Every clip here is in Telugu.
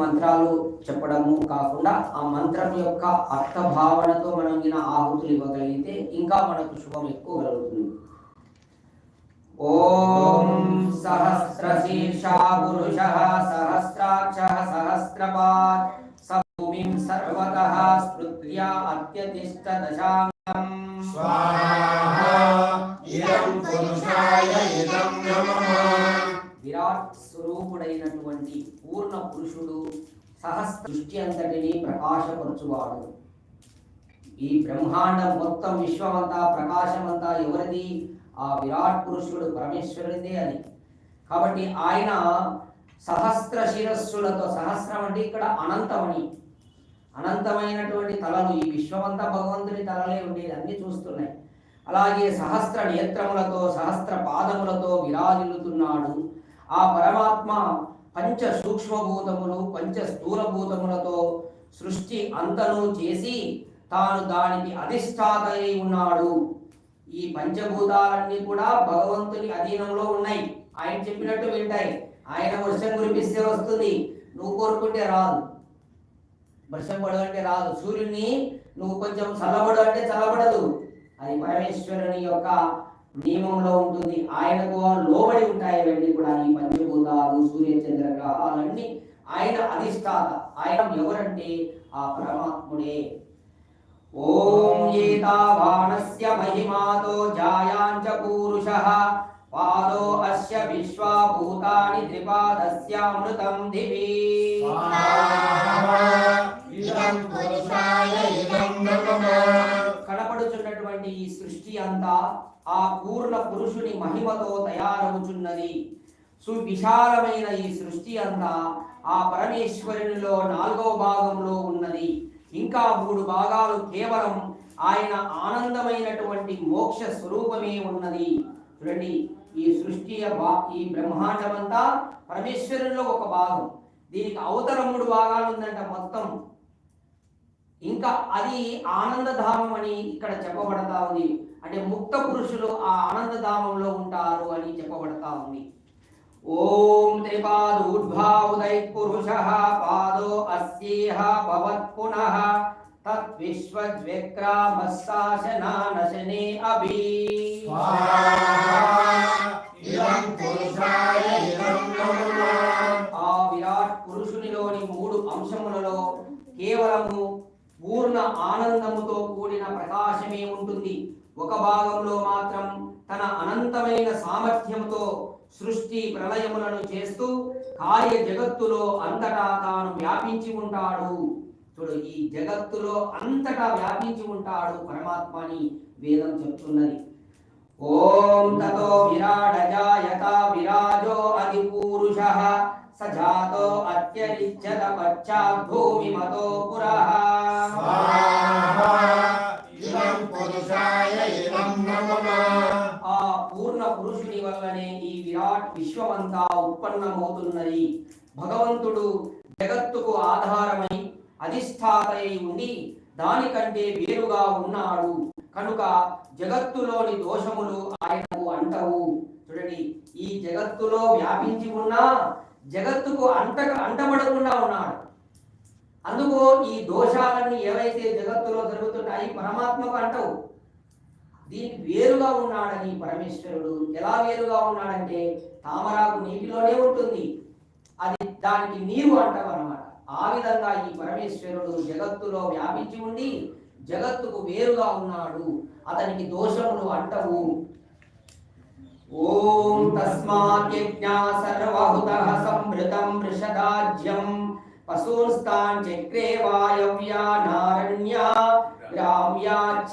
మంత్రాలు చెప్పడము కాకుండా ఆ మంత్రం యొక్క అర్థ భావనతో మనం ఈయన ఆహుతులు ఇవ్వగలిగితే ఇంకా మనకు శుభం ఎక్కువ కలుగుతుంది. ఓం సహస్రశీర్ష పురుష సహస్రాక్ష సభూమిం స్మృత్యా అత్యతిష్ట దశాంగం. ఇదం పురుషాయ ఇదం నమః. విరాట్ స్వరూపుడైనటువంటి పూర్ణ పురుషుడు సహస్ర దృష్టి అంతటిని ప్రకాశపరచువాడు. ఈ బ్రహ్మాండం మొత్తం విశ్వమంతా ప్రకాశమంతా ఎవరిది? ఆ విరాట్ పురుషుడు పరమేశ్వరుడిదే అని కాబట్టి ఆయన సహస్ర శిరస్సులతో సహస్రం అంటే ఇక్కడ అనంతమని అనంతమైనటువంటి తలలు ఈ విశ్వమంతా భగవంతుని తలలే ఉండేది అన్ని చూస్తున్నాయి. అలాగే సహస్ర నేత్రములతో సహస్ర పాదములతో విరాజిల్లుతున్నాడు ఆ పరమాత్మ పంచ సూక్ష్మభూతములు పంచ స్థూలభూతములతో సృష్టి అంతను చేసి తాను దానికి అధిష్టాతై ఉన్నాడు. ఈ పంచభూతాలన్నీ కూడా భగవంతుని అధీనంలో ఉన్నాయి. ఆయన చెప్పినట్టు వింటాయి. ఆయన వర్షం కురిపిస్తే వస్తుంది. నువ్వు కోరుకుంటే రాదు. వర్షం పడదంటే రాదు. సూర్యుని నువ్వు కొంచెం చల్లబడు అంటే చల్లబడదు. అది పరమేశ్వరుని యొక్క నియమంలో ఉంటుంది. ఆయనకు లోబడి ఉంటాయి వెళ్ళి కూడా. ఈ పంచభూతాలు సూర్య చంద్ర గ్రహాలన్నీ ఆయన అధిష్టాత. ఆయన ఎవరంటే? ఆ పరమాత్ముడే. ఓం ఏతావానస్య మహిమాతో జాయాంచ పూరుషః. పాదో అస్య విశ్వా భూతాని త్రిపాదస్యామృతం దివి. ఆ పూర్ణ పురుషుని మహిమతో తయారవుచున్నది. సువిశాలమైన ఈ సృష్టి అంతా ఆ పరమేశ్వరునిలో నాలుగవ భాగంలో ఉన్నది. ఇంకా మూడు భాగాలు కేవలం ఆయన ఆనందమైనటువంటి మోక్ష స్వరూపమే ఉన్నది. చూడండి ఈ సృష్టి బా- ఈ బ్రహ్మాండమంతా పరమేశ్వరునిలో ఒక భాగం. దీనికి అవతల మూడు భాగాలు ఉందంట మొత్తం. ఇంకా అది ఆనందధామం అని ఇక్కడ చెప్పబడతా ఉంది. అంటే ముక్త పురుషులు ఆ ఆనందధామంలో ఉంటారు అని చెప్పబడతా ఉంది. ఓం త్రిపాదూర్భావుదై పురుష పాదో అస్యేహ భవత్ పునః తద్విశ్వద్విక్రామశాసనానశనే అభి. స్వాహ. ఒక భాగంలో మాత్రం తన అనంతమైన సామర్థ్యంతో సృష్టి ప్రళయములను చేస్తూ కార్య జగత్తులో అంతటా తాను వ్యాపించి ఉంటాడు. చూడు ఈ జగత్తులో అంతటా వ్యాపించి ఉంటాడు పరమాత్మ అని వేదం చెప్తున్నది. ఓం తతో విరాడజాయత విరాజో అధిపూరుష స సజాతో అత్యరిచ్యత పశ్చాత్ భూమిమతో పురః ఆ పూర్ణ పురుషుని వల్లనే ఈ విరాట్ విశ్వమంతా ఉత్పన్నమవుతున్నది. భగవంతుడు జగత్తుకు ఆధారమై అధిష్టాతై ఉండి దానికంటే వేరుగా ఉన్నాడు. కనుక జగత్తులోని దోషములు ఆయనకు అంటవు. చూడండి ఈ జగత్తులో వ్యాపించి ఉన్నా జగత్తుకు అంట అంటబడకుండా ఉన్నాడు. అందుకు ఈ దోషాలన్నీ ఏవైతే జగత్తులో జరుగుతున్నాయి పరమాత్మకు అంటవు. దీనికి వేరుగా ఉన్నాడని పరమేశ్వరుడు ఎలా వేరుగా ఉన్నాడంటే తామరాకు నీటిలోనే ఉంటుంది. అది దానికి నీరు అంటావు అనమాట ఆ విధంగా ఈ పరమేశ్వరుడు జగత్తులో వ్యాపించి ఉండి జగత్తుకు వేరుగా ఉన్నాడు. అతనికి దోషములు అంటవు. ఓం తస్మాత్ యజ్ఞా సర్వహుత సంభృతం వృషదాజ్యం పశూస్తాంచక్రే వాయవ్యా నారణ్యా గ్రామ్యాచ్చ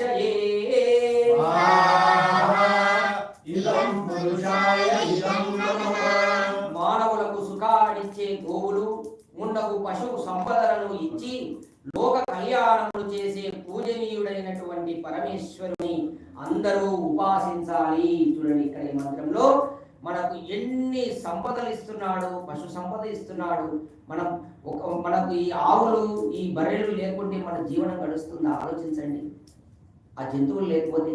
మానవులకు సుఖాన్నిచ్చే గోవులు ఉండకు పశువు సంపదలను ఇచ్చి లోక కళ్యాణములు చేసే పూజనీయుడైనటువంటి పరమేశ్వరుని అందరూ ఉపాసించాలి చూడండి ఇక్కడ ఈ మంత్రంలో మనకు ఎన్ని సంపదలు ఇస్తున్నాడు పశు సంపద ఇస్తున్నాడు మనం ఒక మనకు ఈ ఆవులు ఈ బర్రెలు లేకుంటే మన జీవనం గడుస్తుందా? ఆలోచించండి. ఆ జంతువులు లేకపోతే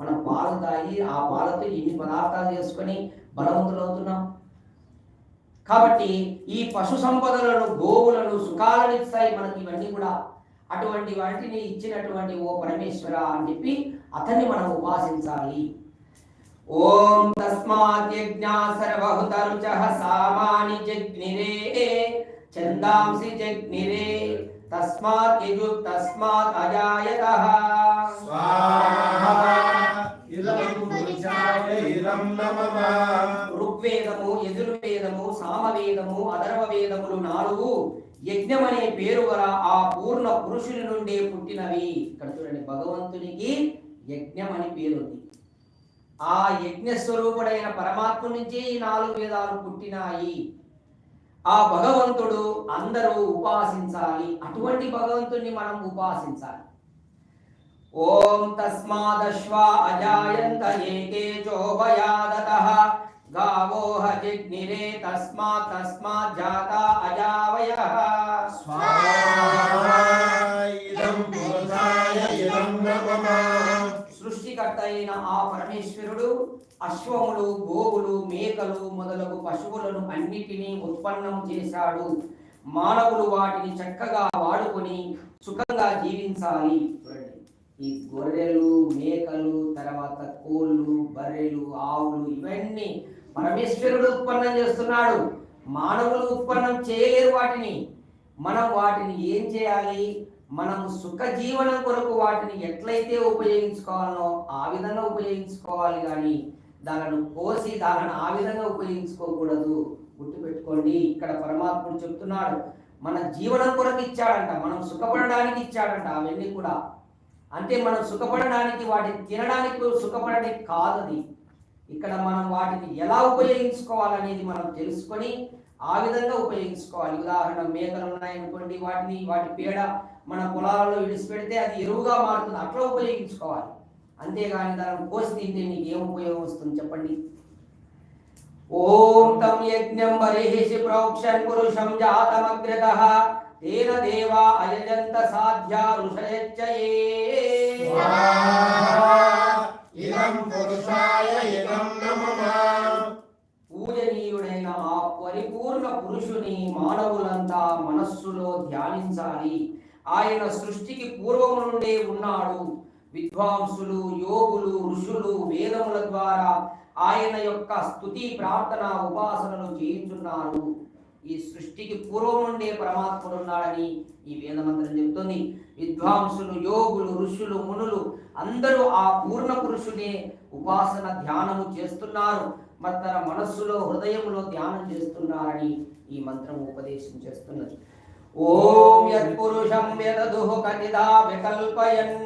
మనం పాలు తాగి ఆ పాలతో ఎన్ని పదార్థాలు చేసుకొని బలవంతులు అవుతున్నాం? కాబట్టి ఈ పశు సంపదలను గోవులను సుఖాలను ఇస్తాయి మనకి ఇవన్నీ కూడా. అటువంటి వాటిని ఇచ్చినటువంటి ఓ పరమేశ్వర అని చెప్పి అతన్ని మనం ఉపాసించాలి. ఓం తస్మాత్ యజ్ఞా సర్వహుతరుచః సామాని జగ్నిరే చందాంసి జగ్నిరే తస్మాత్ యజు తస్మాత్ అజాయతః ఋగ్వేదము యజుర్వేదము సామవేదము అధర్వ వేదములు నాలుగు యజ్ఞం అనే పేరు గల ఆ పూర్ణ పురుషుని నుండే పుట్టినవి. ఇక్కడ చూడండి భగవంతునికి యజ్ఞం అని పేరు ఉంది ఆ యజ్ఞ స్వరూపుడైన పరమాత్మ నుంచే ఈ నాలుగు వేదాలు పుట్టినాయి. ఆ భగవంతుడు అందరూ ఉపాసించాలి. అటువంటి భగవంతుణ్ణి మనం ఉపాసించాలి. ఓం తస్మాదశ్వా అజాయంత ఏకే చోభయాదతః గావోహ జిగ్నిరే తస్మాత్ తస్మాత్ జాత అజావయ. స్వాహ ఇదం పురుషాయ ఇదం నమః. సృష్టికర్త అయిన ఆ పరమేశ్వరుడు అశ్వములు గోవులు మేకలు మొదలగు పశువులను అన్నిటినీ ఉత్పన్నం చేశాడు. మానవులు వాటిని చక్కగా వాడుకొని సుఖంగా జీవించాలి. ఈ గొర్రెలు మేకలు తర్వాత కోళ్ళు బర్రెలు ఆవులు ఇవన్నీ పరమేశ్వరుడు ఉత్పన్నం చేస్తున్నాడు. మానవులు ఉత్పన్నం చేయలేరు వాటిని. మనం వాటిని ఏం చేయాలి? మనం సుఖ జీవనం కొరకు వాటిని ఎట్లయితే ఉపయోగించుకోవాలో ఆ విధంగా ఉపయోగించుకోవాలి కానీ దానిని కోసి దానిని ఆ విధంగా ఉపయోగించుకోకూడదు. గుర్తుపెట్టుకోండి ఇక్కడ పరమాత్ముడు చెప్తున్నాడు మన జీవనం కొరకు ఇచ్చాడంట మనం సుఖపడడానికి ఇచ్చాడంట అవన్నీ కూడా. అంటే మనం సుఖపడడానికి వాటిని తినడానికి సుఖపడడానికి కాదు అది ఇక్కడ మనం వాటిని ఎలా ఉపయోగించుకోవాలనేది మనం తెలుసుకొని ఆ విధంగా ఉపయోగించుకోవాలి. ఉదాహరణ మేకలు ఉన్నాయనుకోండి వాటిని వాటి పేడ మన పొలాలలో విడిచిపెడితే అది ఎరువుగా మారుతుంది. అట్లా ఉపయోగించుకోవాలి. అంతేగాని దాన్ని కోసి తింటే నీకు ఏం ఉపయోగం వస్తుంది చెప్పండి? ఓం తం యజ్ఞం బర్హిషి ప్రోక్షన్ పురుషం జాతమగ్రత తేన దేవా అయజంత సాధ్యా ఋషయచ్చయే. ఇదం పురుషాయ ఇదం పరిపూర్ణ పురుషుని మానవులంతా మనస్సులో ధ్యానించాలి. ఆయన సృష్టికి పూర్వము నుండే ఉన్నాడు. విద్వాంసులు యోగులు ఋషులు వేదముల ద్వారా ఆయన యొక్క స్థుతి ప్రార్థన ఉపాసనలు చేయించున్నారు ఈ సృష్టికి పూర్వం నుండే పరమాత్ముడు ఉన్నాడని ఈ వేదమంత్రం చెబుతుంది. విద్వాంసులు యోగులు ఋషులు మునులు అందరూ ఆ పూర్ణ పురుషునే ఉపాసన ధ్యానము చేస్తున్నారు. మరి తన మనస్సులో హృదయంలో ధ్యానం చేస్తున్నారని ఈ మంత్రం ఉపదేశం చేస్తున్నది. ఓం యత్పురుషం యదదుః కటిదా వికల్పయన్.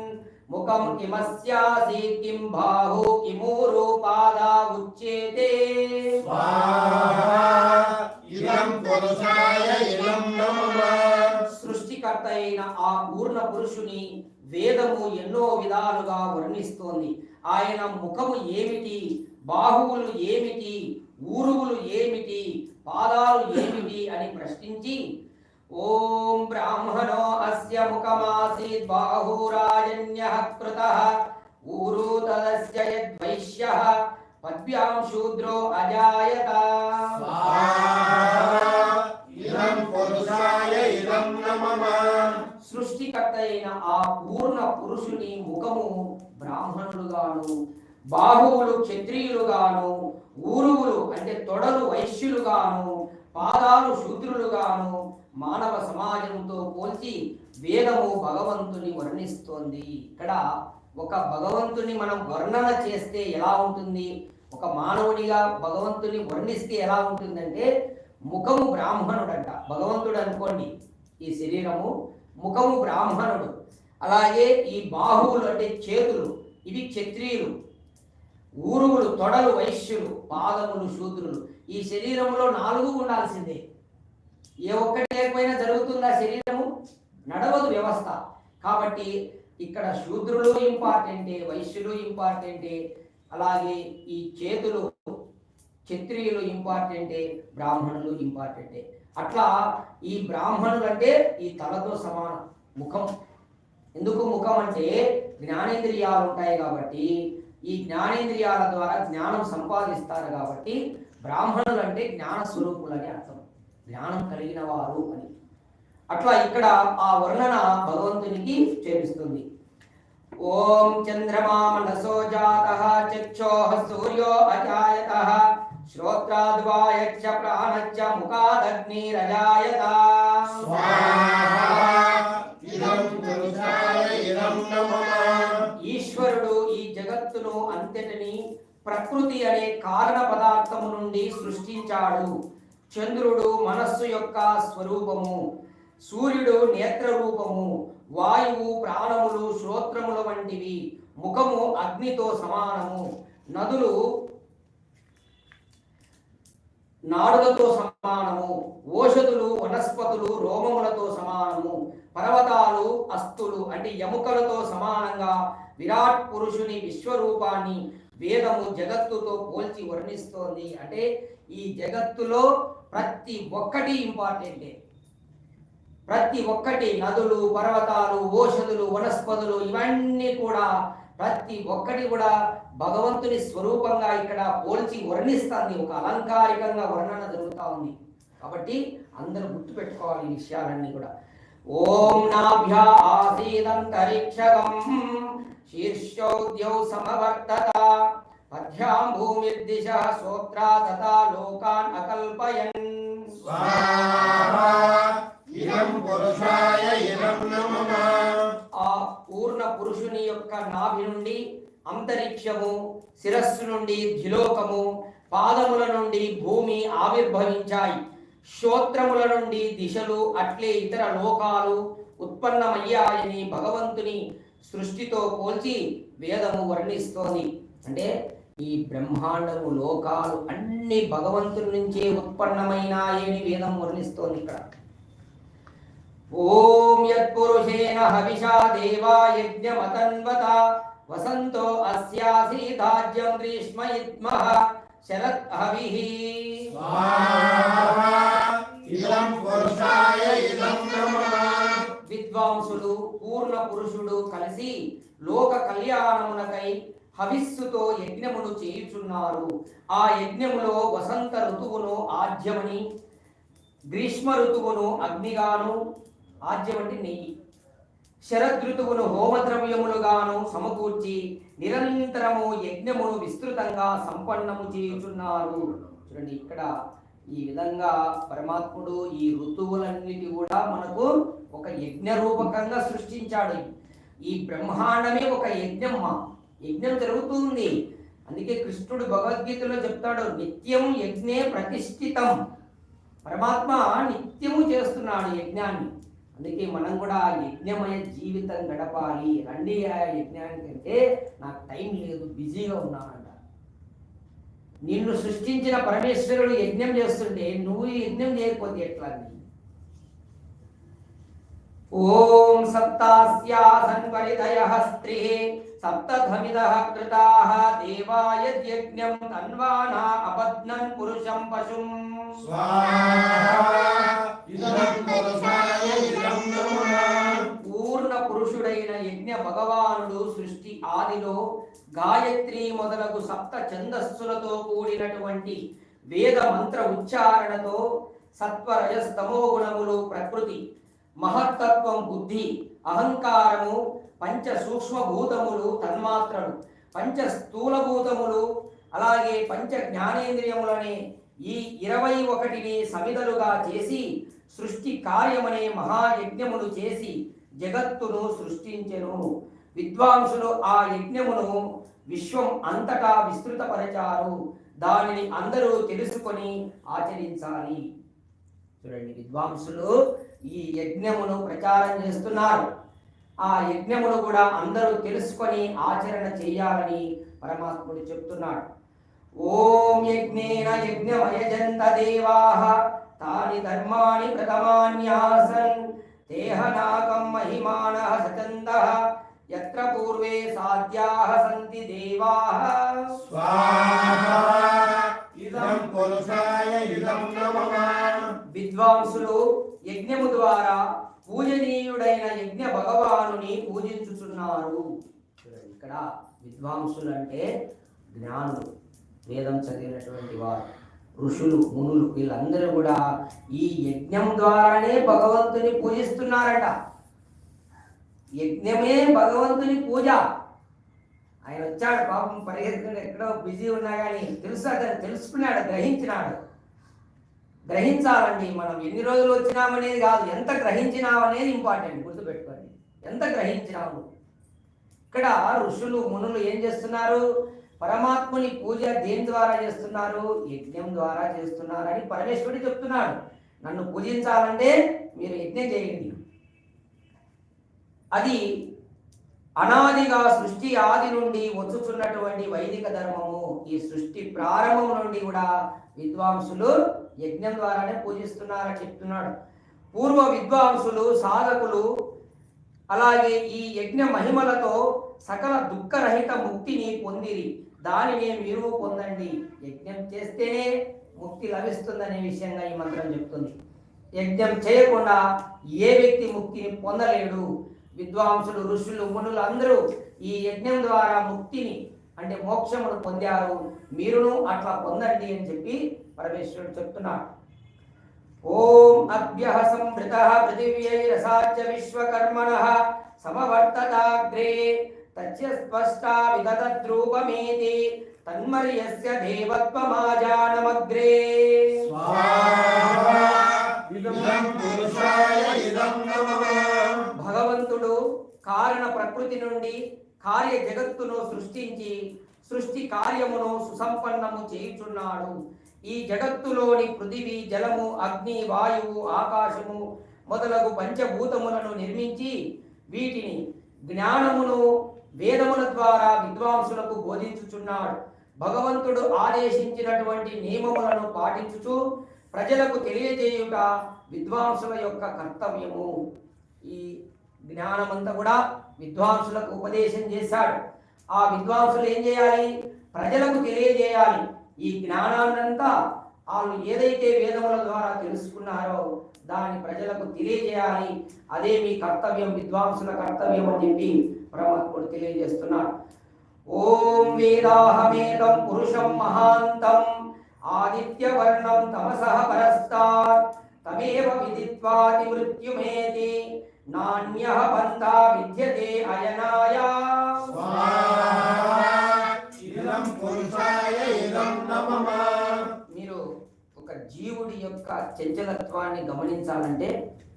ముఖం కిమస్యాసీత్ కిం బాహు కిమూరు పాదా ఉచ్యేతే. ఇదం పురుషాయ ఇదం సృష్టికర్త అయిన ఆ పూర్ణ పురుషుని వేదము ఎన్నో విధాలుగా వర్ణిస్తోంది. ఆయన ముఖము ఏమిటి? బాహువులు ఏమిటి? ఊరువులు ఏమిటి? పాదాలు ఏమిటి? అని ప్రశ్నించి ఓం బ్రాహ్మణో అస్య ముఖమాసీత్ బాహురాజన్యః కృతః ఊరు తదస్య యద్వైశ్యః పద్భ్యాం శూద్రో అజాయత. ఇదం పురుషాయ ఇదం నమః. సృష్టికర్త అయిన ఆ పూర్ణ పురుషుని ముఖము బ్రాహ్మణులుగాను బాహువులు క్షత్రియులుగాను ఊరువులు అంటే తొడలు వైశ్యులుగాను పాదాలు శూద్రులుగాను మానవ సమాజంతో పోల్చి వేదము భగవంతుని వర్ణిస్తోంది. ఇక్కడ ఒక భగవంతుని మనం వర్ణన చేస్తే ఎలా ఉంటుంది? ఒక మానవుడిగా భగవంతుని వర్ణిస్తే ఎలా ఉంటుందంటే ముఖము బ్రాహ్మణుడంట. భగవంతుడు అనుకోండి ఈ శరీరము ముఖము బ్రాహ్మణుడు. అలాగే ఈ బాహువులు అంటే చేతులు ఇవి క్షత్రియులు. ఊరుగులు తొడలు వైశ్యులు పాదములు శూద్రులు. ఈ శరీరంలో నాలుగు ఉండాల్సిందే. ఏ ఒక్కటి లేకపోయినా జరుగుతుందా శరీరము? నడవదు వ్యవస్థ. కాబట్టి ఇక్కడ శూద్రులు ఇంపార్టెంటే వైశ్యులు ఇంపార్టెంటే అలాగే ఈ చేతులు క్షత్రియులు ఇంపార్టెంటే బ్రాహ్మణులు ఇంపార్టెంటే. అట్లా ఈ బ్రాహ్మణులు అంటే ఈ తలతో సమానం ముఖం. ఎందుకు ముఖం అంటే జ్ఞానేంద్రియాలు ఉంటాయి కాబట్టి ఈ జ్ఞానేంద్రియాల ద్వారా జ్ఞానం సంపాదిస్తారు కాబట్టి బ్రాహ్మణులు అంటే జ్ఞాన స్వరూపులు అని అర్థం. జ్ఞానం కలిగిన వారు అని. అట్లా ఇక్కడ ఆ వర్ణన భగవంతునికి చేపిస్తుంది ఓం చంద్రమా మనసో జాత చక్షోః సూర్యో అజాయత శ్రోత్రాద్వాయచ్చ ప్రాణచ్చ ముఖాదగ్నిరజాయత ఈశ్వరుడు ఈ జగత్తును అంతటిని ప్రకృతి అనే కారణ పదార్థము నుండి సృష్టించాడు. చంద్రుడు మనస్సు యొక్క స్వరూపము సూర్యుడు నేత్ర రూపము వాయువు ప్రాణములు శ్రోత్రముల వంటివి ముఖము అగ్నితో సమానము. నదులు నాడులతో సమానము ఓషధులు వనస్పతులు రోమములతో సమానము పర్వతాలు అస్తులు అంటే ఎముకలతో సమానంగా విరాట్ పురుషుని విశ్వరూపాన్ని వేదము జగత్తుతో పోల్చి వర్ణిస్తోంది. అంటే ఈ జగత్తులో ప్రతి ఒక్కటి ఇంపార్టెంటే. ప్రతి ఒక్కటి నదులు పర్వతాలు ఓషధులు వనస్పతులు ఇవన్నీ కూడా ప్రతి ఒక్కటి కూడా భగవంతుని స్వరూపంగా ఇక్కడ పోల్చి వర్ణిస్తుంది. ఒక అలంకారికంగా వర్ణన జరుగుతూ ఉంది. కాబట్టి అందరూ గుర్తుపెట్టుకోవాలి ఈ విషయాలన్నీ కూడా. ఓం నాభ్యా ఆసీదంతరిక్షగం శీర్షోద్యౌ సమవర్తత. పద్భ్యాం భూమిర్దిశ శ్రోత్రా తథా లోకాన్ అకల్పయన్. స్వాహా. ఇదం పురుషాయ ఇదం నమః. పురుషుని యొక్క నాభి నుండి అంతరిక్షము శిరస్సు నుండి ధిలోకము పాదముల నుండి భూమి ఆవిర్భవించాయి. శ్రోత్రముల నుండి దిశలు అట్లే ఇతర లోకాలు ఉత్పన్నమయ్యాయని భగవంతుని సృష్టితో పోల్చి వేదము వర్ణిస్తోంది. అంటే ఈ బ్రహ్మాండము లోకాలు అన్ని భగవంతుల నుంచే ఉత్పన్నమైనాయని వేదం వర్ణిస్తోంది ఇక్కడ. ఓం యత్పురుషేణ హవిషా దేవా యజ్ఞమతన్వత వసంతో అస్యాసీదాజ్యం గ్రీష్మ ఇత్మః శరత్ హవిః. స్వాహా ఇదం పురుషాయ ఇదం నమః విద్వాంసులు పూర్ణ పురుషుడు కలిసి లోక కళ్యాణమునకై హవిస్సుతో యజ్ఞమును చేయుచున్నారు. ఆ యజ్ఞములో వసంత ఋతువును ఆద్యమని గ్రీష్మ ఋతువును అగ్నిగాను ఆద్యం అంటే నెయ్యి శరదృతువును హోమద్రవ్యములుగాను సమకూర్చి నిరంతరము యజ్ఞమును విస్తృతంగా సంపన్నము చేయుచున్నారు. చూడండి ఇక్కడ ఈ విధంగా పరమాత్ముడు ఈ ఋతువులన్నిటి కూడా మనకు ఒక యజ్ఞ రూపకంగా సృష్టించాడు. ఈ బ్రహ్మాండమే ఒక యజ్ఞమ్మ యజ్ఞం జరుగుతుంది. అందుకే కృష్ణుడు భగవద్గీతలో చెప్తాడు నిత్యం యజ్ఞే ప్రతిష్ఠితం. పరమాత్మ నిత్యము చేస్తున్నాడు యజ్ఞాన్ని. అందుకే మనం కూడా ఆ యజ్ఞమయ జీవితం గడపాలి. రండి ఆ యజ్ఞానికి అంటే నాకు టైం లేదు బిజీగా ఉన్నానంట. నిన్ను సృష్టించిన పరమేశ్వరుడు యజ్ఞం చేస్తుంటే నువ్వు యజ్ఞం చేయకపోతే ఎట్లా ఓం ఓం సప్తాస్యాసన్వరిదయ స్త్రీ సప్తధమిద కృతా దేవాయ యజ్ఞం తన్వానా అబధ్నన్ పురుషం పశుం పూర్ణ పురుషుడైన యజ్ఞ భగవానుడు సృష్టి ఆదిలో గాయత్రి మొదలగు సప్త ఛందస్సులతో కూడినటువంటి వేద మంత్ర ఉచ్చారణతో సత్వరజస్తమో గుణములు ప్రకృతి మహత్తత్వం బుద్ధి అహంకారము పంచ సూక్ష్మభూతములు తన్మాత్రలు పంచ స్థూలభూతములు అలాగే పంచ జ్ఞానేంద్రియములనే ఈ ఇరవై ఒకటిని సమిదలుగా చేసి సృష్టి కార్యమనే మహాయజ్ఞమును చేసి జగత్తును సృష్టించెను. విద్వాంసులు ఆ యజ్ఞమును విశ్వం అంతటా విస్తృతపరచారు. దానిని అందరూ తెలుసుకొని ఆచరించాలి. చూడండి విద్వాంసులు ఈ యజ్ఞమును ప్రచారం చేస్తున్నారు. ఆ యజ్ఞమును కూడా అందరూ తెలుసుకొని ఆచరణ చేయాలని పరమాత్ముడు చెప్తున్నాడు. ఓం యజ్ఞేన యజ్ఞమయజంత దేవాః తాని ధర్మాణి ప్రథమాన్యాసన్ దేహనాకం మహిమానః సచందః. యత్ర పూర్వే సాధ్యాః సంతి దేవాః. స్వాహా ఇదం పురుషాయ ఇదం నమః. విద్వాంసులు యజ్ఞము ద్వారా పూజనీయుడైన యజ్ఞ భగవానుని పూజించుచున్నారు. ఇక్కడ విద్వాంసులు అంటే జ్ఞానులు. వేదం చదివినటువంటి వారు ఋషులు మునులు వీళ్ళందరూ కూడా ఈ యజ్ఞం ద్వారానే భగవంతుని పూజిస్తున్నారట. యజ్ఞమే భగవంతుని పూజ. ఆయన వచ్చాడు పాపం పరిగెత్తుకుని ఎక్కడో బిజీ ఉన్నా కానీ తెలుసు అతను తెలుసుకున్నాడు గ్రహించినాడు. గ్రహించాలండి మనం ఎన్ని రోజులు వచ్చినామనేది కాదు ఎంత గ్రహించినామనేది ఇంపార్టెంట్ గుర్తుపెట్టుకోండి. ఎంత గ్రహించినాము? ఇక్కడ ఋషులు మునులు ఏం చేస్తున్నారు? పరమాత్ముని పూజ దేని ద్వారా చేస్తున్నారు? యజ్ఞం ద్వారా చేస్తున్నారని పరమేశ్వరుడు చెప్తున్నాడు. నన్ను పూజించాలంటే మీరు యజ్ఞం చేయండి. అది అనాదిగా సృష్టి ఆది నుండి వచ్చుచున్నటువంటి వైదిక ధర్మము. ఈ సృష్టి ప్రారంభం నుండి కూడా విద్వాంసులు యజ్ఞం ద్వారానే పూజిస్తున్నారని చెప్తున్నాడు. పూర్వ విద్వాంసులు సాధకులు అలాగే ఈ యజ్ఞ మహిమలతో సకల దుఃఖరహిత ముక్తిని పొందిరి. దానిని మీరు పొందండి. యజ్ఞం చేస్తేనే ముక్తి లభిస్తుందనే విషయంగా ఈ మంత్రం చెప్తుంది. యజ్ఞం చేయకుండా ఏ వ్యక్తి ముక్తిని పొందలేడు. విద్వాంసులు ఋషులు మునులు అందరూ ఈ యజ్ఞం ద్వారా ముక్తిని అంటే మోక్షమును పొందారు. మీరును అట్లా పొందండి అని చెప్పి పరమేశ్వరుడు చెప్తున్నాడు. ఓం అభ్య సంభృత పృథివ్యైరసాచ విశ్వకర్మణ సమవర్తతాగ్రే తస్య స్పష్టా విగతద్రూపమేతి తన్మర్యస్య దేవత్వమాజానమగ్రే. భగవంతుడు కారణ ప్రకృతి నుండి కార్య జగత్తును సృష్టించి సృష్టి కార్యమును సుసంపన్నము చేయుచున్నాడు. ఈ జగత్తులోని పృథివీ జలము అగ్ని వాయువు ఆకాశము మొదలగు పంచభూతములను నిర్మించి వీటిని జ్ఞానమును వేదముల ద్వారా విద్వాంసులకు బోధించుచున్నాడు. భగవంతుడు ఆదేశించినటువంటి నియమములను పాటించుచు ప్రజలకు తెలియజేయుట విద్వాంసుల యొక్క కర్తవ్యము. ఈ జ్ఞానమంతా కూడా విద్వాంసులకు ఉపదేశం చేశాడు. ఆ విద్వాంసులు ఏం చేయాలి? ప్రజలకు తెలియజేయాలి. ఈ జ్ఞానాన్నంతా వాళ్ళు ఏదైతే వేదముల ద్వారా తెలుసుకున్నారో దాన్ని ప్రజలకు తెలియజేయాలి. అదే మీ కర్తవ్యం విద్వాంసుల కర్తవ్యం అని చెప్పి పరమాత్ముడు తెలియజేస్తున్నాడు. ఓం వేదాహమేదం పురుషం మహాంతం ఆదిత్యవర్ణం తమసః పరస్తాత్ తమేవ విదిత్వాది మృత్యుమేతి నాణ్యః పంథా విద్యతే అయనాయ యొక్క చంచలత్వాన్ని గమనించాలంటే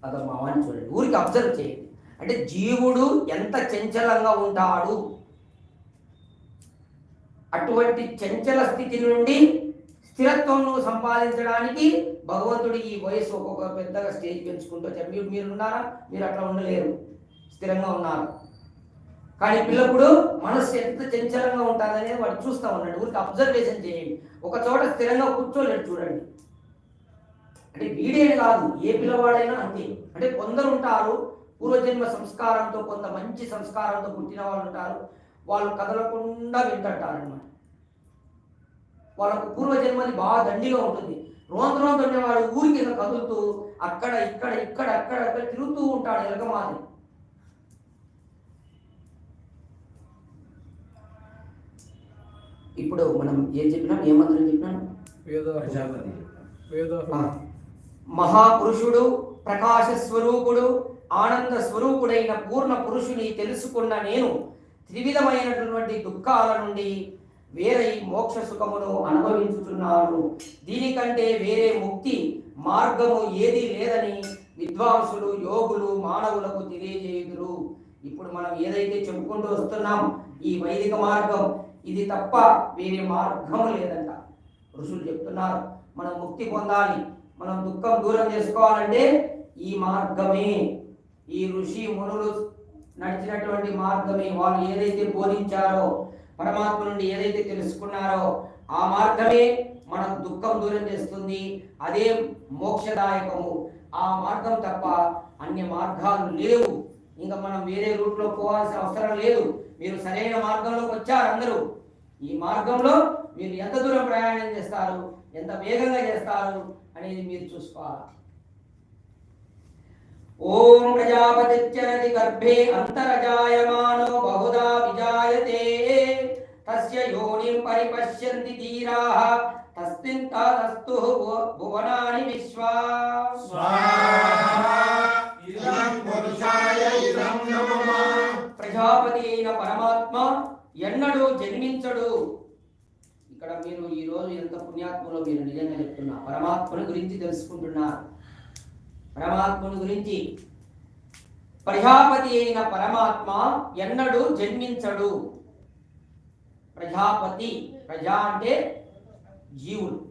ఒక భావాన్ని చూడండి. ఊరికి అబ్జర్వ్ చేయండి. అంటే జీవుడు ఎంత చంచలంగా ఉంటాడు? అటువంటి చంచల స్థితి నుండి స్థిరత్వంను సంపాదించడానికి భగవంతుడు ఈ వయసు ఒక్కొక్క పెద్దగా స్టేజ్ పెంచుకుంటూ మీరు మీరు ఉన్నారా? మీరు అట్లా ఉండలేరు. స్థిరంగా ఉన్నారు. కానీ పిల్లప్పుడు మనస్సు ఎంత చంచలంగా ఉంటుందనేది వాడు చూస్తూ ఉన్నాడు. ఊరికి అబ్జర్వేషన్ చేయండి. ఒక చోట స్థిరంగా కూర్చోలేడు చూడండి. అంటే వీడేది కాదు ఏ పిల్లవాడైనా అంతే. అంటే కొందరు ఉంటారు పూర్వజన్మ సంస్కారంతో కొంత మంచి సంస్కారంతో పుట్టిన వాళ్ళు ఉంటారు వాళ్ళు కదలకుండా వింటుంటారు అనమాట వాళ్ళకు పూర్వజన్మది బాగా దండిగా ఉంటుంది. రోంత రోంత ఉండేవాడు ఊరికి ఇలా కదులుతూ అక్కడ ఇక్కడ ఇక్కడ అక్కడ అక్కడ తిరుగుతూ ఉంటాడు ఎలగమాది ఇప్పుడు మనం ఏం చెప్పినాం? ఏ మంత్రం చెప్పినాం? ఆ, మహాపురుషుడు ప్రకాశ స్వరూపుడు ఆనంద స్వరూపుడైన పూర్ణ పురుషుని తెలుసుకున్న నేను త్రివిధమైనటువంటి దుఃఖాల నుండి వేరే మోక్ష సుఖమును అనుభవించుతున్నాను దీనికంటే వేరే ముక్తి మార్గము ఏది లేదని విద్వాంసులు యోగులు మానవులకు తెలియజేయుదురు. ఇప్పుడు మనం ఏదైతే చెప్పుకుంటూ వస్తున్నాం ఈ వైదిక మార్గం ఇది తప్ప వేరే మార్గము లేదంట. ఋషులు చెప్తున్నారు మనం ముక్తి పొందాలి. మనం దుఃఖం దూరం చేసుకోవాలంటే ఈ మార్గమే. ఈ ఋషి మునులు నడిచినటువంటి మార్గమే. వాళ్ళు ఏదైతే బోధించారో పరమాత్మ నుండి ఏదైతే తెలుసుకున్నారో ఆ మార్గమే మనం దుఃఖం దూరం చేస్తుంది. అదే మోక్షదాయకము. ఆ మార్గం తప్ప అన్ని మార్గాలు లేవు. ఇంకా మనం వేరే రూట్లో పోవాల్సిన అవసరం లేదు. మీరు సరైన మార్గంలోకి వచ్చారు అందరూ. ఈ మార్గంలో మీరు ఎంత దూరం ప్రయాణం చేస్తారు? ఎంత వేగంగా చేస్తారు? అనేది మీరు చూసుకోవాలి? ఓం ప్రజాపతిశ్చరతి గర్భే అంతరజాయమానో బహుదా విజాయతే. తస్య యోనిం పరిపశ్యంతి ధీరాః. తస్మిన్ స్వస్తిన్ భువనాని విశ్వా. స్వాహా ప్రజాపతి అయిన పరమాత్మ ఎన్నడూ జన్మించడు. ఇక్కడ మీరు ఈ రోజు ఎంత పుణ్యాత్మలో మీరు నిజంగా చెప్తున్నా పరమాత్మని గురించి తెలుసుకుంటున్నారు. పరమాత్మని గురించి ప్రజాపతి అయిన పరమాత్మ ఎన్నడూ జన్మించడు. ప్రజాపతి ప్రజా అంటే జీవులు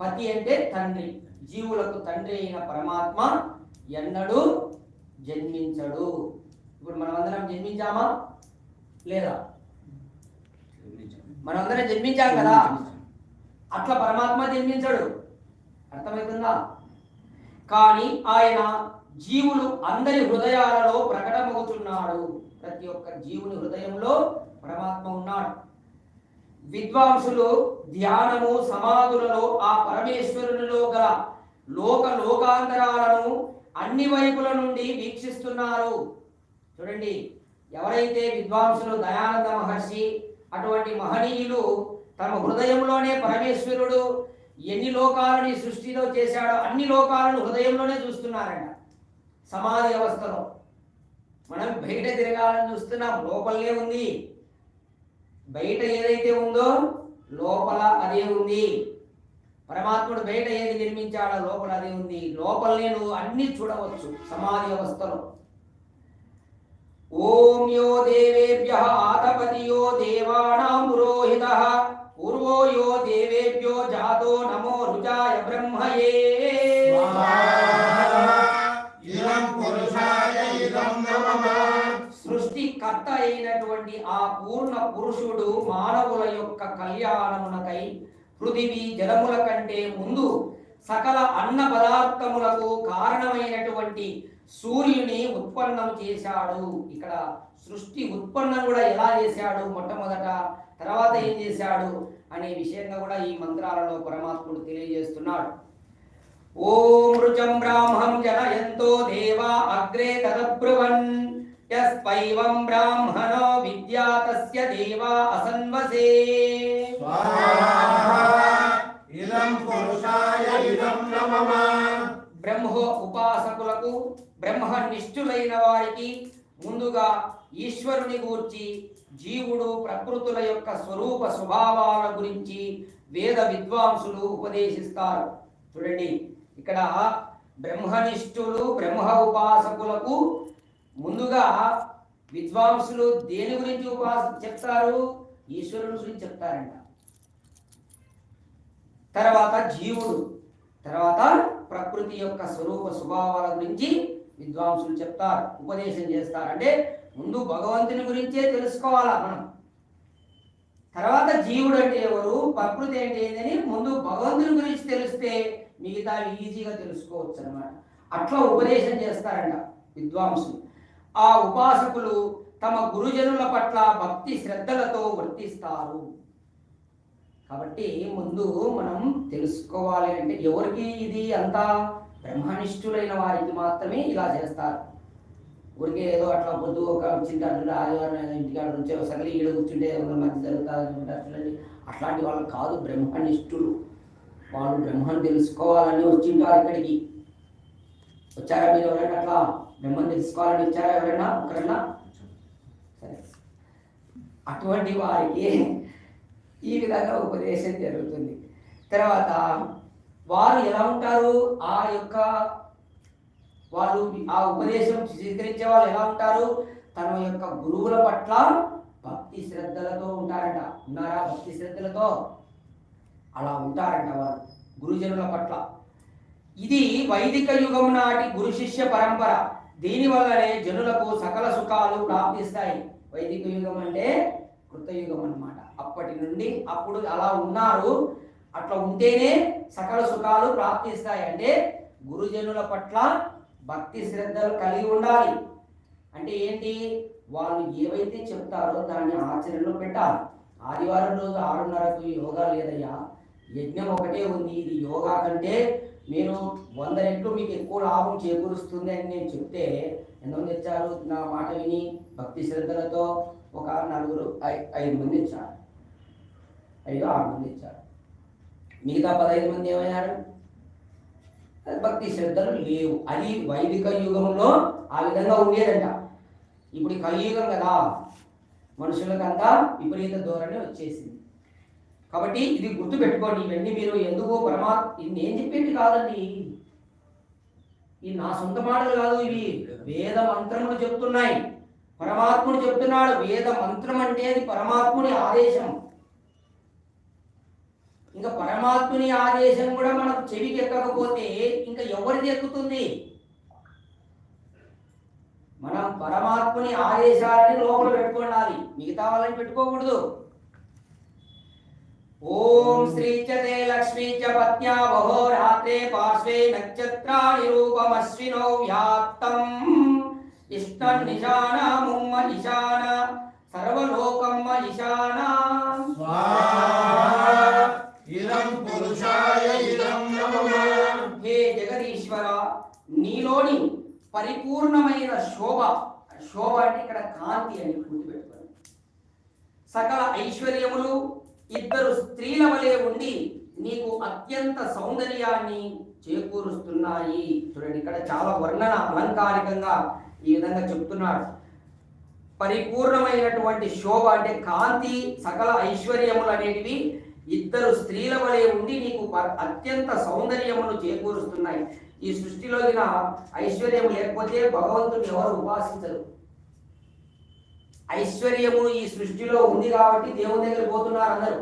పతి అంటే తండ్రి. జీవులకు తండ్రి అయిన పరమాత్మ ఎన్నడూ జన్మించడు. ఇప్పుడు మనమందరం జన్మించామా? లేదా? మనందరం జన్మించాం కదా. అట్లా పరమాత్మ జన్మించడు. అర్థమవుతుందా కానీ ఆయన జీవులు అందరి హృదయాలలో ప్రకటమవుతున్నాడు. ప్రతి ఒక్క జీవుని హృదయంలో పరమాత్మ ఉన్నాడు. విద్వాంసులు ధ్యానము సమాధులలో ఆ పరమేశ్వరునిలో గల లోక లోకాంతరాలను అన్ని వైపుల నుండి వీక్షిస్తున్నారు. చూడండి ఎవరైతే విద్వాంసులు దయానంద మహర్షి అటువంటి మహనీయులు తమ హృదయంలోనే పరమేశ్వరుడు ఎన్ని లోకాలను సృష్టిలో చేశాడో అన్ని లోకాలను హృదయంలోనే చూస్తున్నారంట. సమాధి అవస్థలో. మనం బయట తిరగాలని చూస్తున్నాం లోపలనే ఉంది. బయట ఏదైతే ఉందో లోపల అదే ఉంది. పరమాత్ముడు బయట ఏది నిర్మించాడో లోపల అదే ఉంది. లోపలనే నువ్వు అన్ని చూడవచ్చు సమాధి అవస్థలో. ఓం యో దేవేభ్య ఆతపతియో దేవానాం పురోహిత పూర్వో యో దేవేభ్యో జాతో నమో రుజాయ బ్రహ్మయే. స్వాహా ఇదం పురుషాయ ఇదం నమః. సృష్టి కర్త అయినటువంటి ఆ పూర్ణ పురుషుడు మానవుల యొక్క కళ్యాణమునకై పృథివీ జలముల కంటే ముందు సకల అన్న పదార్థములకు కారణమైనటువంటి సూర్యుని ఉత్పన్నం చేశాడు. ఇక్కడ సృష్టి ఉత్పన్నం కూడా ఎలా చేశాడు? మొట్టమొదట తర్వాత ఏం చేశాడు? అనే విషయంగా కూడా ఈ మంత్రాలలో పరమాత్ముడు తెలియజేస్తున్నాడు. ఓం రుచం బ్రాహ్మం జనయంతో దేవా అగ్రే తదబ్రువన్. యస్పైవం బ్రాహ్మణో విద్యా తస్య దేవా అసన్వసే. స్వాహా. ఇదం పురుషాయ ఇదం నమః. బ్రహ్మో ఉపాసకులకు బ్రహ్మనిష్ఠులైన వారికి ముందుగా ఈశ్వరుని గూర్చి జీవుడు ప్రకృతుల యొక్క స్వరూప స్వభావాల గురించి వేద విద్వాంసులు ఉపదేశిస్తారు. చూడండి ఇక్కడ బ్రహ్మనిష్ఠులు బ్రహ్మ ఉపాసకులకు ముందుగా విద్వాంసులు దేని గురించి ఉపాస చెప్తారు? ఈశ్వరుని గురించి చెప్తారంట. తర్వాత జీవుడు తర్వాత ప్రకృతి యొక్క స్వరూప స్వభావాల గురించి విద్వాంసులు చెప్తారు ఉపదేశం చేస్తారు. అంటే ముందు భగవంతుని గురించే తెలుసుకోవాలా మనం? తర్వాత జీవుడు అంటే ఎవరు? ప్రకృతి అంటే ఏంటని ముందు భగవంతుని గురించి తెలిస్తే మిగతా ఈజీగా తెలుసుకోవచ్చు అనమాట అట్లా ఉపదేశం చేస్తారంట విద్వాంసులు. ఆ ఉపాసకులు తమ గురుజనుల పట్ల భక్తి శ్రద్ధలతో వర్తిస్తారు. కాబట్టి ముందు మనం తెలుసుకోవాలి అంటే ఎవరికి ఇది అంతా బ్రహ్మనిష్ఠులైన వారికి మాత్రమే ఇలా చేస్తారు. ఊరికే ఏదో అట్లా పొద్దు ఒక చిన్న అట్లా ఆదివారం ఇంటికాడ నుంచి సగలి ఈడ కూర్చుంటే ఏదో మంచి జరుగుతుంది చూడండి అట్లాంటి వాళ్ళు కాదు బ్రహ్మనిష్ఠులు. వాళ్ళు బ్రహ్మను తెలుసుకోవాలని వచ్చింటారు ఇక్కడికి. వచ్చారా మీరు ఎవరైనా అట్లా బ్రహ్మను తెలుసుకోవాలని వచ్చారా ఎవరైనా? ఒకరైనా? సరే. అటువంటి వారికి ఈ విధంగా ఉపదేశం జరుగుతుంది. తర్వాత వారు ఎలా ఉంటారు? ఆ యొక్క వాళ్ళు ఆ ఉపదేశం స్వీకరించే వాళ్ళు ఎలా ఉంటారు? తన యొక్క గురువుల పట్ల భక్తి శ్రద్ధలతో ఉంటారట. ఉన్నారా భక్తి శ్రద్ధలతో? అలా ఉంటారంట వారు గురుజనుల పట్ల. ఇది వైదిక యుగం నాటి గురు శిష్య పరంపర. దీని వల్లనే జనులకు సకల సుఖాలు ప్రాప్తిస్తాయి. వైదిక యుగం అంటే కృతయుగం అన్నమాట. అప్పటి నుండి అప్పుడు అలా ఉన్నారు. అట్లా ఉంటేనే సకల సుఖాలు ప్రాప్తిస్తాయి. అంటే గురుజనుల పట్ల భక్తి శ్రద్ధలు కలిగి ఉండాలి. అంటే ఏంటి? వాళ్ళు ఏవైతే చెప్తారో దాన్ని ఆచరణలో పెట్టాలి. ఆదివారం రోజు ఆరున్నరకు యోగా లేదయ్యా. యజ్ఞం ఒకటే ఉంది. ఇది యోగా కంటే మీరు వంద రెట్లు మీకు ఎక్కువ లాభం చేకూరుస్తుంది అని నేను చెప్తే ఎంతమంది ఇచ్చారు? నా మాట విని భక్తి శ్రద్ధలతో ఒక నలుగురు ఐ- ఐదు మంది ఇచ్చారు. ఐదు ఆరు మంది ఇచ్చారు. మిగతా పదహైదు మంది ఏమయ్యారు? భక్తి శ్రద్ధలు లేవు. అది వైదిక యుగంలో ఆ విధంగా ఉండేదంట. ఇప్పుడు కలియుగం కదా మనుషులకంతా విపరీత ధోరణి వచ్చేసింది. కాబట్టి ఇది గుర్తు పెట్టుకోండి ఇవన్నీ మీరు ఎందుకు పరమాత్మ ఇది నేను చెప్పేది కాదండి. ఇది నా సొంత మాటలు కాదు ఇవి. వేద మంత్రములు చెప్తున్నాయి. పరమాత్ముడు చెప్తున్నాడు వేద మంత్రం అంటే అది పరమాత్ముని ఆదేశం. ఇంకా పరమాత్ముని ఆదేశం కూడా మనకు చెవికి ఎక్కకపోతే ఇంకా ఎవరిది ఎక్కుతుంది? మనం పరమాత్ముని ఆదేశాలని లోపల పెట్టుకోవాలి మిగతా వాళ్ళని పెట్టుకోకూడదు. ఓం శ్రీ చదే లక్ష్మీ చ పత్న్యా బహో రాత్రే పార్శ్వే నక్షత్రాణి రూపమశ్వినో వ్యాప్తం. ఇష్టం నిశాన ముమ్మ నిశాన సర్వలోకమ్మ నిశాన. స్వాహా. హే జగదీశ్వర నీలోని పరిపూర్ణమైన శోభ శోభ అంటే ఇక్కడ కాంతి అని గుర్తుపెట్టుకోండి. సకల ఐశ్వర్యములు ఇద్దరు స్త్రీల వలె ఉండి నీకు అత్యంత సౌందర్యాన్ని చేకూరుస్తున్నాయి. చూడండి ఇక్కడ చాలా వర్ణన అలంకారికంగా ఈ విధంగా చెప్తున్నాడు పరిపూర్ణమైనటువంటి శోభ అంటే కాంతి సకల ఐశ్వర్యములు అనేటివి ఇద్దరు స్త్రీల వలె ఉండి నీకు అత్యంత సౌందర్యమును చేకూరుస్తున్నాయి. ఈ సృష్టిలోగిన ఐశ్వర్యం లేకపోతే భగవంతుని ఎవరు ఉపాసించరు. ఐశ్వర్యము ఈ సృష్టిలో ఉంది కాబట్టి దేవుని దగ్గర పోతున్నారు అందరూ.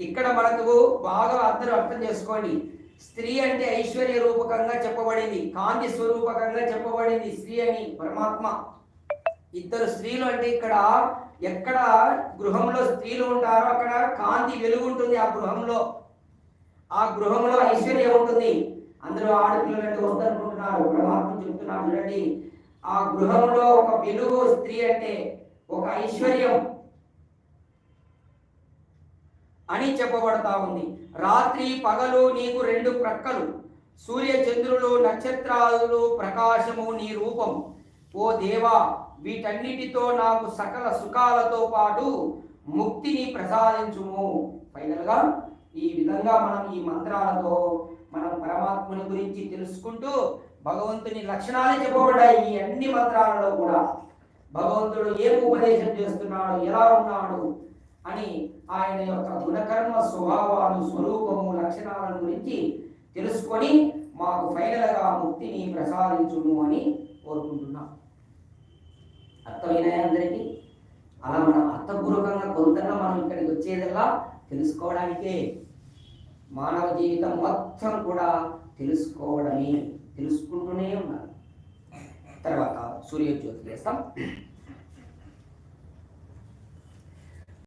ఇక్కడ మనకు బాగా అందరూ అర్థం చేసుకోండి. స్త్రీ అంటే ఐశ్వర్య రూపకంగా చెప్పబడింది కాంతి స్వరూపకంగా చెప్పబడింది స్త్రీ అని పరమాత్మ. ఇద్దరు స్త్రీలు అంటే ఇక్కడ ఎక్కడ గృహంలో స్త్రీలు ఉంటారో అక్కడ కాంతి వెలుగు ఉంటుంది ఆ గృహంలో. ఆ గృహంలో ఐశ్వర్యం ఉంటుంది. అందరూ ఆడపిల్లలు అంటే వద్దనుకుంటున్నారు పరమాత్మ చెప్తున్నారు చూడండి. ఆ గృహంలో ఒక వెలుగు స్త్రీ అంటే ఒక ఐశ్వర్యం అని చెప్పబడతా ఉంది. రాత్రి పగలు నీకు రెండు ప్రక్కలు సూర్య చంద్రులు నక్షత్రాలు ప్రకాశము నీ రూపం ఓ దేవా వీటన్నిటితో నాకు సకల సుఖాలతో పాటు ముక్తిని ప్రసాదించుము. ఫైనల్గా ఈ విధంగా మనం ఈ మంత్రాలతో మనం పరమాత్మని గురించి తెలుసుకుంటూ భగవంతుని లక్షణాలు చెప్పబడ్డాయి ఈ అన్ని మంత్రాలలో కూడా. భగవంతుడు ఏం ఉపదేశం చేస్తున్నాడు ఎలా ఉన్నాడు అని ఆయన యొక్క గుణకర్మ స్వభావాలు స్వరూపము లక్షణాలను గురించి తెలుసుకొని మాకు ఫైనల్గా ముక్తిని ప్రసాదించును అని కోరుకుంటున్నాం. అర్థమైనాయి అందరికీ అలా మనం అర్థపూర్వకంగా కొంతగా మనం ఇక్కడికి వచ్చేదల్లా తెలుసుకోవడానికే మానవ జీవితం మొత్తం కూడా తెలుసుకోవడమే తెలుసుకుంటూనే ఉన్నారు తర్వాత సూర్యజ్యోతి వేస్తాం